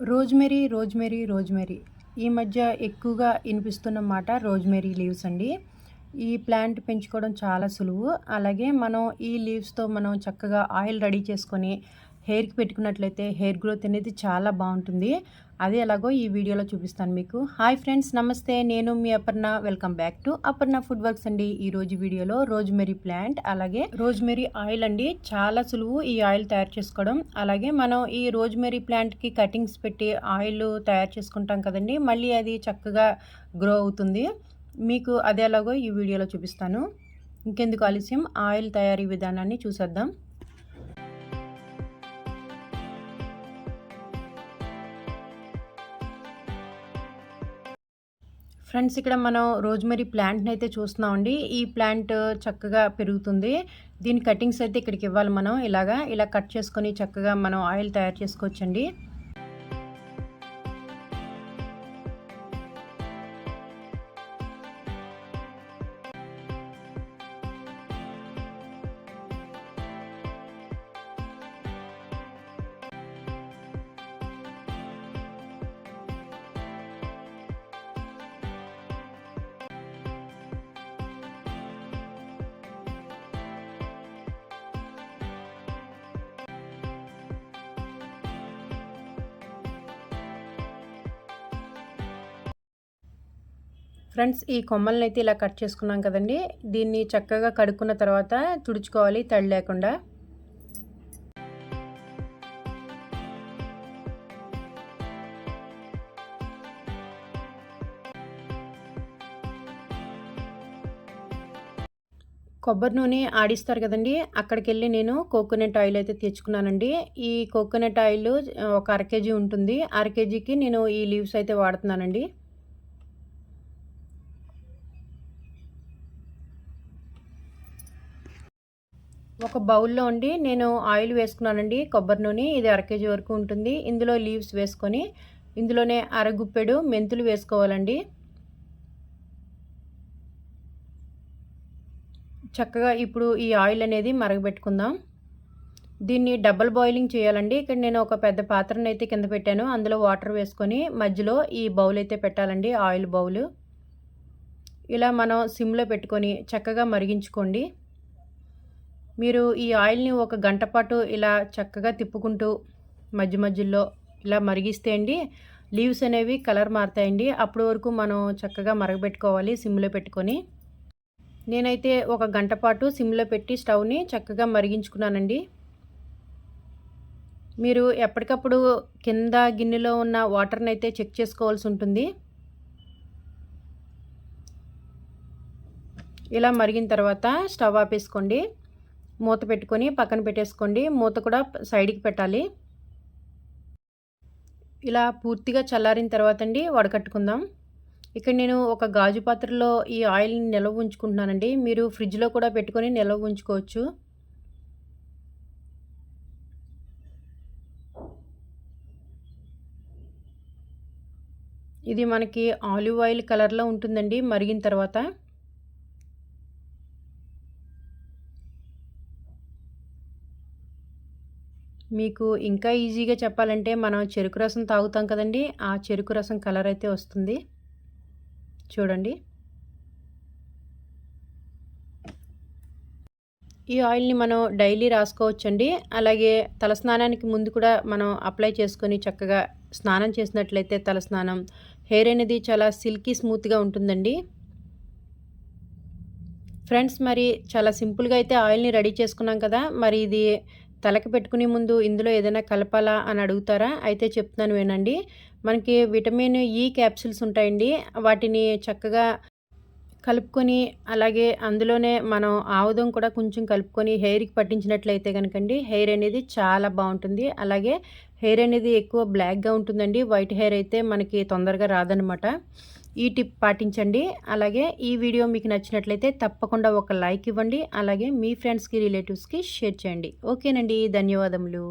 Rosemary rosemary rosemary. ఈ మధ్య ఎక్కువగా వినిపిస్తున్న మాట రోజ్మెరీ లీవ్స్ అండి. ఈ ప్లాంట్ పెంచుకోవడం చాలా సులువు. అలాగే మనం ఈ లీవ్స్తో మనం చక్కగా ఆయిల్ రెడీ చేసుకొని హెయిర్కి పెట్టుకున్నట్లయితే హెయిర్ గ్రోత్ అనేది చాలా బాగుంటుంది. అది ఎలాగో ఈ వీడియోలో చూపిస్తాను మీకు. హాయ్ ఫ్రెండ్స్ నమస్తే. నేను మీ Aparna. Welcome back to Aparna food works అండి. ఈ రోజు వీడియోలో రోజ్మెరీ ప్లాంట్ అలాగే రోజ్మెరీ ఆయిల్ అండి. చాలా సులువు ఈ ఆయిల్ తయారు చేసుకోవడం. అలాగే మనం ఈ రోజ్మెరీ ప్లాంట్కి కటింగ్స్ పెట్టి ఆయిల్ తయారు చేసుకుంటాం కదండి. మళ్ళీ అది చక్కగా గ్రో అవుతుంది. మీకు అది ఎలాగో ఈ వీడియోలో చూపిస్తాను. ఇంకెందుకు ఆలస్యం? ఆయిల్ తయారీ విధానాన్ని చూసేద్దాం. ఫ్రెండ్స్ ఇక్కడ మనం రోజ్మెరీ ప్లాంట్ని అయితే చూస్తున్నామండి. ఈ ప్లాంట్ చక్కగా పెరుగుతుంది. దీని కటింగ్స్ అయితే ఇక్కడికి ఇవ్వాలి మనం. ఇలాగా ఇలా కట్ చేసుకొని చక్కగా మనం ఆయిల్ తయారు చేసుకోవచ్చండి. ఫ్రెండ్స్ ఈ కొమ్మల్ని అయితే ఇలా కట్ చేసుకున్నాం కదండి. దీన్ని చక్కగా కడుక్కున్న తర్వాత తుడుచుకోవాలి తడి లేకుండా. కొబ్బరి నూనె ఆడిస్తారు కదండి. అక్కడికి వెళ్ళి నేను కోకోనట్ ఆయిల్ అయితే తెచ్చుకున్నానండి. ఈ కోకోనట్ ఆయిల్ ఒక అర కేజీ ఉంటుంది. అర కేజీకి నేను ఈ లీవ్స్ అయితే వాడుతున్నానండి. ఒక బౌల్లో ఉండి నేను ఆయిల్ వేసుకున్నానండి కొబ్బరి నూనె ఇది అర కేజీ వరకు ఉంటుంది. ఇందులో లీవ్స్ వేసుకొని ఇందులోనే అరగుప్పెడు మెంతులు వేసుకోవాలండి. చక్కగా ఇప్పుడు ఈ ఆయిల్ అనేది మరగబెట్టుకుందాం. దీన్ని డబల్ బాయిలింగ్ చేయాలండి. ఇక్కడ నేను ఒక పెద్ద పాత్రను అయితే కింద పెట్టాను. అందులో వాటర్ వేసుకొని మధ్యలో ఈ బౌల్ అయితే పెట్టాలండి ఆయిల్ బౌల్. ఇలా మనం సిమ్లో పెట్టుకొని చక్కగా మరిగించుకోండి. మీరు ఈ ఆయిల్ని ఒక గంట పాటు ఇలా చక్కగా తిప్పుకుంటూ మధ్య మధ్యలో ఇలా మరిగిస్తే అండి లీవ్స్ అనేవి కలర్ మారుతాయండి. అప్పటి వరకు మనం చక్కగా మరగబెట్టుకోవాలి సిమ్లో పెట్టుకొని. నేనైతే ఒక గంట పాటు సిమ్లో పెట్టి స్టవ్ని చక్కగా మరిగించుకున్నానండి. మీరు ఎప్పటికప్పుడు కింద గిన్నెలో ఉన్న వాటర్ని అయితే చెక్ చేసుకోవాల్సి ఉంటుంది. ఇలా మరిగిన తర్వాత స్టవ్ ఆపేసుకోండి. మూత పెట్టుకొని పక్కన పెట్టేసుకోండి. మూత కూడా సైడ్కి పెట్టాలి. ఇలా పూర్తిగా చల్లారిన తర్వాత అండి వడకట్టుకుందాం. ఇక్కడ నేను ఒక గాజు పాత్రలో ఈ ఆయిల్ని నిల్వ ఉంచుకుంటున్నానండి. మీరు ఫ్రిడ్జ్లో కూడా పెట్టుకొని నిల్వ ఉంచుకోవచ్చు. ఇది మనకి ఆలివ్ ఆయిల్ కలర్లో ఉంటుందండి. మరిగిన తర్వాత మీకు ఇంకా ఈజీగా చెప్పాలంటే మనం చెరుకు రసం తాగుతాం కదండి. ఆ చెరుకు రసం కలర్ అయితే వస్తుంది. చూడండి. ఈ ఆయిల్ని మనం డైలీ రాసుకోవచ్చండి. అలాగే తలస్నానానికి ముందు కూడా మనం అప్లై చేసుకొని చక్కగా స్నానం చేసినట్లయితే తలస్నానం హెయిర్ అనేది చాలా సిల్కీ స్మూత్గా ఉంటుందండి. ఫ్రెండ్స్ మరి చాలా సింపుల్గా అయితే ఆయిల్ని రెడీ చేసుకున్నాం కదా. మరి ఇది తలకి పెట్టుకునే ముందు ఇందులో ఏదైనా కలపాలా అని అడుగుతారా? అయితే చెప్తున్నాను వినండి. మనకి విటమిన్ ఈ క్యాప్సిల్స్ ఉంటాయండి. వాటిని చక్కగా కలుపుకొని అలాగే అందులోనే మనం ఆవుదం కూడా కొంచెం కలుపుకొని హెయిర్కి పట్టించినట్లయితే కనుకండి హెయిర్ అనేది చాలా బాగుంటుంది. అలాగే హెయిర్ అనేది ఎక్కువ బ్లాక్గా ఉంటుందండి. వైట్ హెయిర్ అయితే మనకి తొందరగా రాదనమాట. ఈ టిప్ పాటించండి. అలాగే ఈ వీడియో మీకు నచ్చినట్లయితే తప్పకుండా ఒక లైక్ ఇవ్వండి. అలాగే మీ ఫ్రెండ్స్కి రిలేటివ్స్కి షేర్ చేయండి. ఓకేనండి. ధన్యవాదములు.